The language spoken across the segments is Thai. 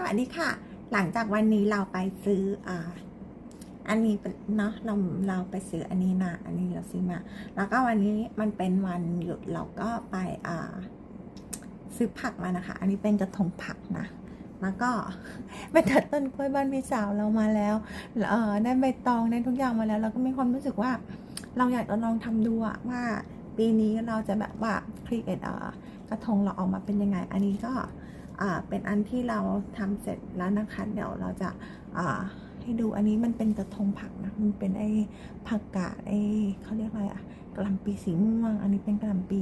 สวัสดีค่ะ หลังจากวันนี้เราไปซื้ออ่าอันนี้เนาะเราเราไปซื้ออันนี้มาอันนี้เราซื้อมา แล้วก็วันนี้มันเป็นวันหยุดเราก็ไปอ่าซื้อผักมานะคะ อันนี้เป็นกระทงผักนะ แล้วก็ไปตัดต้นกล้วยบ้านพี่สาวเรามาแล้วเออได้ใบตองได้ทุกอย่างมาแล้ว เราก็มีความรู้สึกว่า เราอยากจะลองทำดูอะว่าปีนี้เราจะแบบว่าครีเอทกระทงเราออกมาเป็นยังไง อันนี้ก็ เป็นอันที่เราทำเสร็จแล้วนะคะ เดี๋ยวเราจะให้ดูอันนี้มันเป็นกระทงผักนะ มันเป็นไอ้ผักกาดไอ้เขาเรียกอะไรอะกระหลำปีสีม่วง อันนี้เป็นกระหลำปี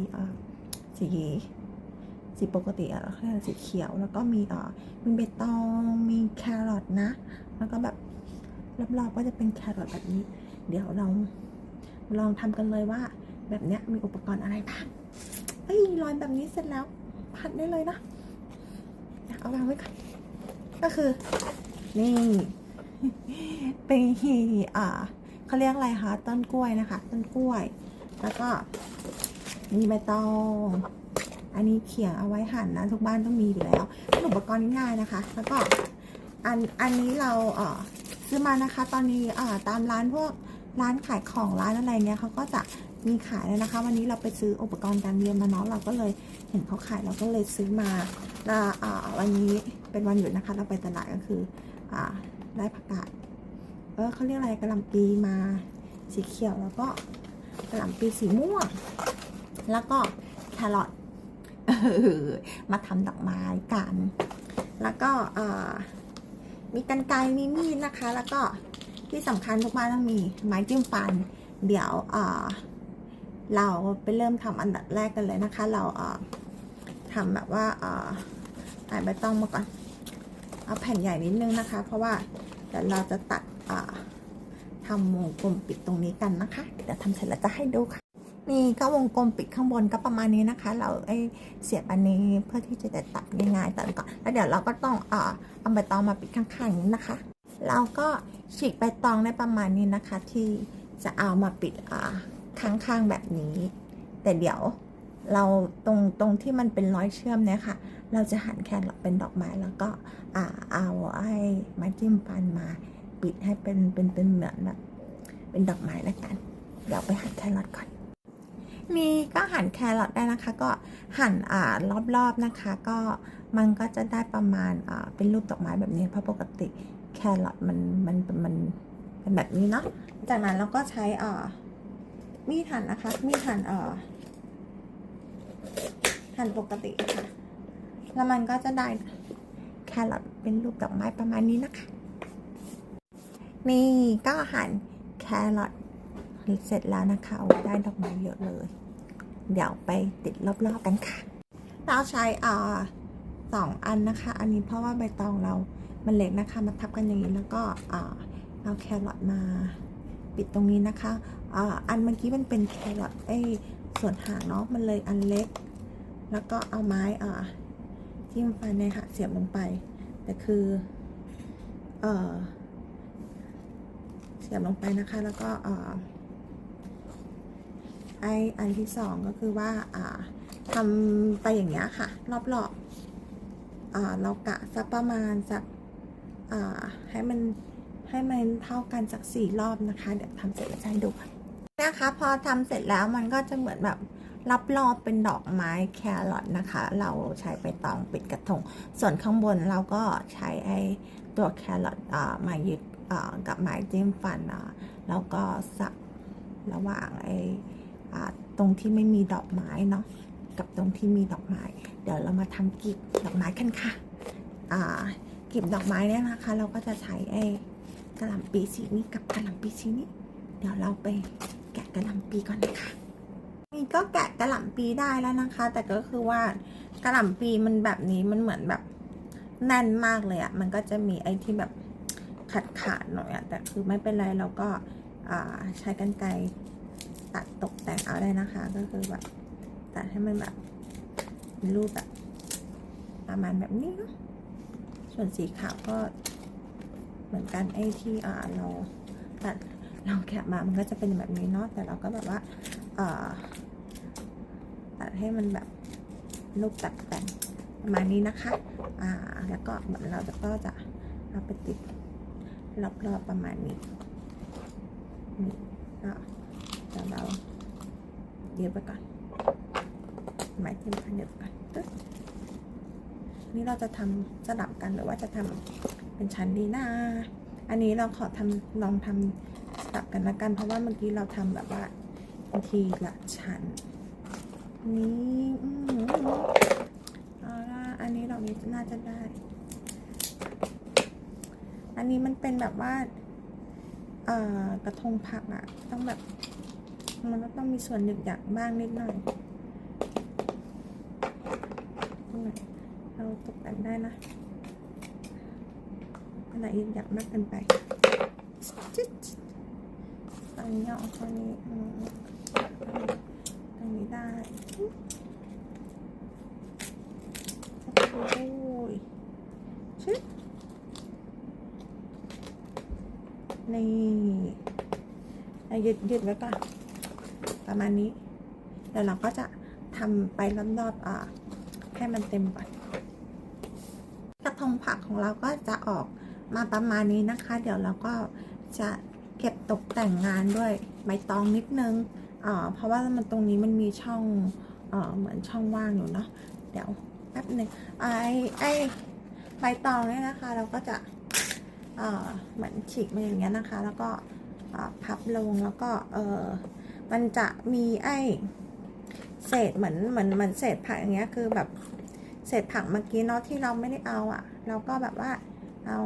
สีสีปกติอะแล้วก็สีเขียว แล้วก็มีอ่ามีเบตอง มีแครอทนะ แล้วก็แบบรอบๆก็จะเป็นแครอทแบบนี้ เดี๋ยวเราลองทำกันเลยว่า แบบเนี้ยมีอุปกรณ์อะไรบ้างเอ้ยลอยแบบนี้เสร็จแล้ว ผัดได้เลยนะ เดี๋ยวเอาวางไว้ก่อนก็คือ นี่ เป็นอ่าเขาเรียกอะไรคะต้นกล้วยนะคะ ต้นกล้วย แล้วก็มีใบตองอันนี้เขียงเอาไว้หั่นนะทุกบ้านต้องมีอยู่แล้วเป็นอุปกรณ์ง่ายๆนะคะ แล้วก็อันอันนี้เราเอ่อซื้อมานะคะ ตอนนี้เอ่อตามร้านพวกร้านขายของร้านอะไรเนี้ยเขาก็จะมีขายแล้วนะคะ วันนี้เราไปซื้ออุปกรณ์การเรียนมาเนาะเราก็เลยเห็นเขาขายเราก็เลยซื้อมาแล้วอ่าวันนี้เป็นวันหยุดนะคะ เราไปตลาดก็คืออ่าได้ผักกาดเออเขาเรียกอะไรกระหล่ำปีมาสีเขียวแล้วก็กระหล่ำปีสีม่วง แล้วก็แครอทมาทำดอกไม้กัน แล้วก็มีกันไกรมีมีดนะคะ แล้วก็ที่สำคัญทุกบ้านต้องมีไม้จิ้มฟัน เดี๋ยว เราไปเริ่มทำอันดับแรกกันเลยนะคะ เราเอ่อทำแบบว่าเอ่อใส่ใบตองมาก่อน เอาแผ่นใหญ่นิดนึงนะคะ เพราะว่าเดี๋ยวเราจะตัดเอ่อทำวงกลมปิดตรงนี้กันนะคะ เดี๋ยวทำเสร็จแล้วจะให้ดูค่ะ นี่ก็วงกลมปิดข้างบนก็ประมาณนี้นะคะ เราไอเสียบอันนี้เพื่อที่จะตัดง่ายๆตัดก่อนแล้วเดี๋ยวเราก็ต้องเอ่อเอาใบตองมาปิดข้างๆนี้นะคะ เราก็ฉีกใบตองได้ประมาณนี้นะคะ ที่จะเอามาปิดอ่า ข้างๆแบบนี้ แต่เดี๋ยวเราตรงตรงที่มันเป็นร้อยเชื่อมเนี่ยค่ะ เราจะหั่นแครอทเป็นดอกไม้แล้วก็อ่าเอาไอ้ไม้จิ้มฟันมาปิดให้เป็นเป็นเป็นเหมือนแบบเป็นดอกไม้แล้วกัน เดี๋ยวไปหั่นแครอทก่อน มีก็หั่นแครอทได้นะคะ ก็หั่นอ่ารอบๆนะคะ ก็มันก็จะได้ประมาณอ่าเป็นรูปดอกไม้แบบนี้เพราะปกติแครอทมันมันมันเป็นแบบนี้เนาะจากนั้นเราก็ใช้อ่า มีดหั่นนะคะ มีดหั่นเอ่าหั่นปกติค่ะ แล้วมันก็จะได้แครอทเป็นรูปดอกไม้ประมาณนี้นะคะ นี่ก็หั่นแครอทเสร็จแล้วนะคะโอ้ได้ดอกไม้เยอะเลย เดี๋ยวไปติดรอบๆกันค่ะ เราใช้อ่าสองอันนะคะ อันนี้เพราะว่าใบตองเรา มันเล็กนะคะ มาทับกันอย่างนี้แล้วก็อ่าเอาแครอทมา ปิดตรงนี้นะคะอ่าอันเมื่อกี้มันเป็นแครอทไอ้ส่วนหางเนาะมันเลยอันเล็ก แล้วก็เอาไม้อ่าจิ้มฟันเนี่ยค่ะเสียบลงไป แต่คือเอ่อเสียบลงไปนะคะ แล้วก็เอ่อไออันที่สองก็คือว่าอ่าทำไปอย่างเงี้ยค่ะ รอบๆอ่าเรากะสักประมาณสักอ่าให้มัน ให้มันเท่ากันสักสี่รอบนะคะ เดี๋ยวทำเสร็จแล้วจะให้ดูนะคะ พอทำเสร็จแล้วมันก็จะเหมือนแบบรับรอบเป็นดอกไม้แครอทนะคะ เราใช้ไปตองปิดกระทงส่วนข้างบนเราก็ใช้ไอตัวแครอทมายึดกับไม้จิ้มฟันอ่าแล้วก็สับระหว่างไออ่าตรงที่ไม่มีดอกไม้เนาะกับตรงที่มีดอกไม้ เดี๋ยวเรามาทำกลีบดอกไม้กันค่ะกลีบดอกไม้เนี่ยนะคะ เราก็จะใช้ไอ้ กระหล่ำปีสีนี้กับกระหล่ำปีสีนี้ เดี๋ยวเราไปแกะกระหล่ำปีก่อนนะคะนี่ก็แกะกระหล่ำปีได้แล้วนะคะ แต่ก็คือว่ากระหล่ำปีมันแบบนี้มันเหมือนแบบแน่นมากเลยอะ่ะมันก็จะมีไอ้ที่แบบขาดขาดๆหน่อยอะแต่คือไม่เป็นไรเราก็าใช้กันไกรตัดตกแต่งเอาได้นะคะ ก็คือแบบตัดให้มันแบบรูปแบบประมาณแบบนี้เนาะส่วนสีขาวก็ เหมือนกันไอ้ที่เราตัดเราแกะมามันก็จะเป็นแบบนี้เนาะแต่เราก็แบบว่าเออตัดให้มันแบบรูปตัดแต่งประมาณนี้นะคะอ่าแล้วก็เหมือนเราจะก็จะเอาไปติดรอบๆประมาณนี้นี่ก็เดี๋ยวเราเดี๋ยวไปก่อนหมายถึงเดี๋ยวไปก่อนนี่เราจะทำสลับกันหรือว่าจะทำ เป็นชั้นดีนะ อันนี้เราขอทำลองทำสลับกันละกัน เพราะว่าเมื่อกี้เราทำแบบว่าทีละชั้น นี่อืมเอาละอันนี้เรานี้น่าจะได้ อันนี้มันเป็นแบบว่าเอ่อกระทงผักอะต้องแบบ มันก็ต้องมีส่วนหยึกหยักบ้างนิดหน่อยเราตกแต่งได้นะ อะไรหยึกหยักมากเกินไปจิ๊ดตรงนี้เอาตรงนี้ตรงนี้ได้โอ้ยชึบนี่เอายืดยืดไว้ก่อนประมาณนี้ เดี๋ยวเราก็จะทำไปรอบๆอ่าให้มันเต็มก่อนกระทงผักของเราก็จะออก มาประมาณนี้นะคะ เดี๋ยวเราก็จะเก็บตกแต่งงานด้วยใบตองนิดนึงเพราะว่ามันตรงนี้มันมีช่องเอเหมือนช่องว่างอยู่เนาะเดี๋ยวแป๊บหนึ่งไอ้ไอ้ใบตองเนี่ยนะคะ เราก็จะเเหมือนฉีกมาอย่างเงี้ยนะคะ แล้วก็พับลงแล้วก็เออมันจะมีไอ้เศษเหมือนเหมือนเหมือนเศษผักอย่างเงี้ยคือแบบเศษผักเมื่อกี้เนาะที่เราไม่ได้เอาอะ่ะ เราก็แบบว่า เอา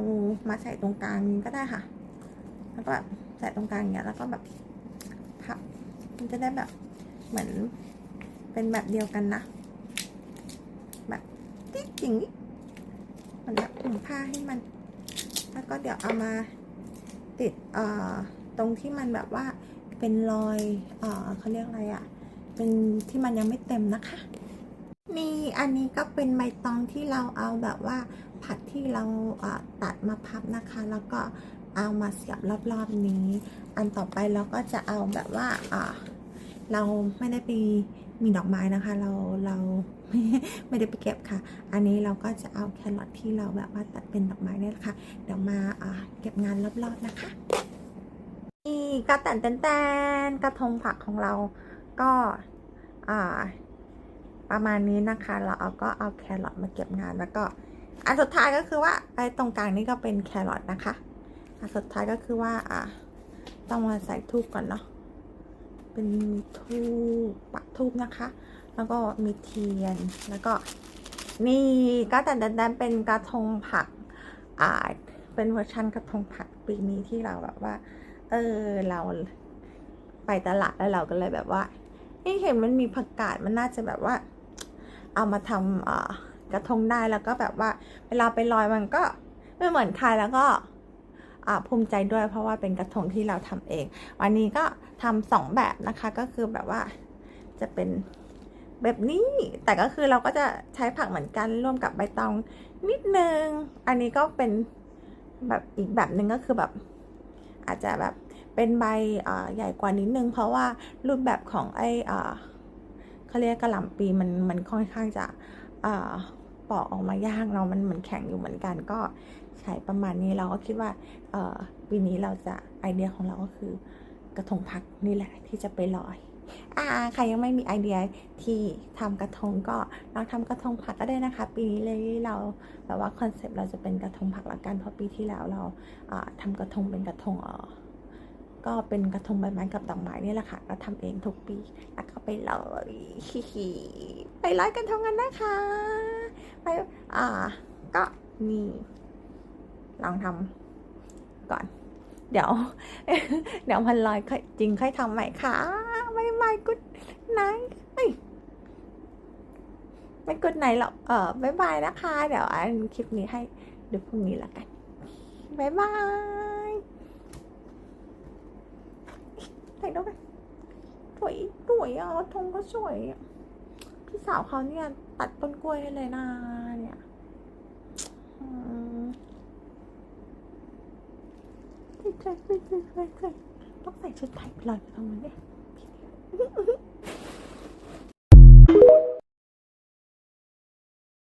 มาใส่ตรงกลางก็ได้ค่ะ แล้วก็แบบใส่ตรงกลางอย่างเงี้ย แล้วก็แบบพับ มันจะได้แบบเหมือนเป็นแบบเดียวกันนะ แบบติ๊กอย่างนี้เหมันแบบถุงผ้าให้มัน แล้วก็เดี๋ยวเอามาติดเอ่อตรงที่มันแบบว่าเป็นรอยเอ่อเขาเรียกอะไรอะ่ะ เป็นที่มันยังไม่เต็มนะคะ นี่อันนี้ก็เป็นใบตองที่เราเอาแบบว่าผักที่เราตัดมาพับนะคะ แล้วก็เอามาเสียบรอบๆนี้ อันต่อไปเราก็จะเอาแบบว่าเราไม่ได้ไปมีดอกไม้นะคะ เราเราไม่ได้ไปเก็บค่ะ อันนี้เราก็จะเอาแครอทที่เราแบบว่าตัดเป็นดอกไม้เนี่ยแหละค่ะ เดี๋ยวมาเก็บงานรอบๆนะคะนี่กระแตนแตนกระทงผักของเราก็อ่า ประมาณนี้นะคะ เราเอาก็เอาแครอทมาเก็บงานแล้วก็ อันสุดท้ายก็คือว่าไอ้ตรงกลางนี่ก็เป็นแครอทนะคะ อันสุดท้ายก็คือว่าอ่าต้องมาใส่ทูบก่อนเนาะ เป็นทูบปักทูบนะคะ แล้วก็มีเทียน แล้วก็นี่ก็แต่ดันเป็นกระทงผัก อ่า เป็นเวอร์ชันกระทงผักปีนี้ที่เราแบบว่า เออ เราไปตลาดแล้วเราก็เลยแบบว่านี่เห็นมันมีผักกาดมันน่าจะแบบว่า เอามาทำกระทงได้แล้วก็แบบว่า เวลาไปลอยมันก็ไม่เหมือนใครแล้วก็ภูมิใจด้วยเพราะว่าเป็นกระทงที่เราทำเอง วันนี้ก็ทำสองแบบนะคะก็คือแบบว่าจะเป็นแบบนี้ แต่ก็คือเราก็จะใช้ผักเหมือนกันร่วมกับใบตองนิดนึง อันนี้ก็เป็นแบบอีกแบบหนึ่งก็คือแบบ อาจจะแบบเป็นใบใหญ่กว่านิดนึง เพราะว่ารูปแบบของไอ้อ เขาเรียกกระหล่ำปีมันมันค่อนข้างจะอ่าปอกออกมายากเนาะมันเหมือนแข็งอยู่เหมือนกันก็ใช้ประมาณนี้เราก็คิดว่าเอ่อปีนี้เราจะไอเดียของเราก็คือกระทงผักนี่แหละที่จะไปลอยอ่าใครยังไม่มีไอเดียที่ทำกระทงก็ลองทำกระทงผักก็ได้นะคะ ปีนี้เลยเราแบบว่าคอนเซปต์เราจะเป็นกระทงผักละกันเพราะปีที่แล้วเราอ่าทำกระทงเป็นกระทงเออ ก็เป็นกระทงใบไม้กับดอกไม้นี่แหละค่ะ ก็ทำเองทุกปี แล้วก็ไปลอยฮิฮิไปลอยกระทงกันนะคะ ไป อ่า ก็นี่ ลองทำก่อน เดี๋ยว เดี๋ยวมันลอยค่อยจริงค่อยทำใหม่ค่ะไม่ไม่กุดไนเฮ้ยไม่กุดไหนหรอกเออบายบายนะคะ เดี๋ยวอันคลิปนี้ให้ดูพรุ่งนี้ละกันบายบาย ถ่ายรูปไปสวยสวยอะธงก็สวย พี่สาวเขาเนี่ย ตัดต้นกล้วยให้เลยนะเนี่ยใส่ใส่ใส่ใส่ต้องใส่ชุดไทยไปลอยกระทงมันเนี่ย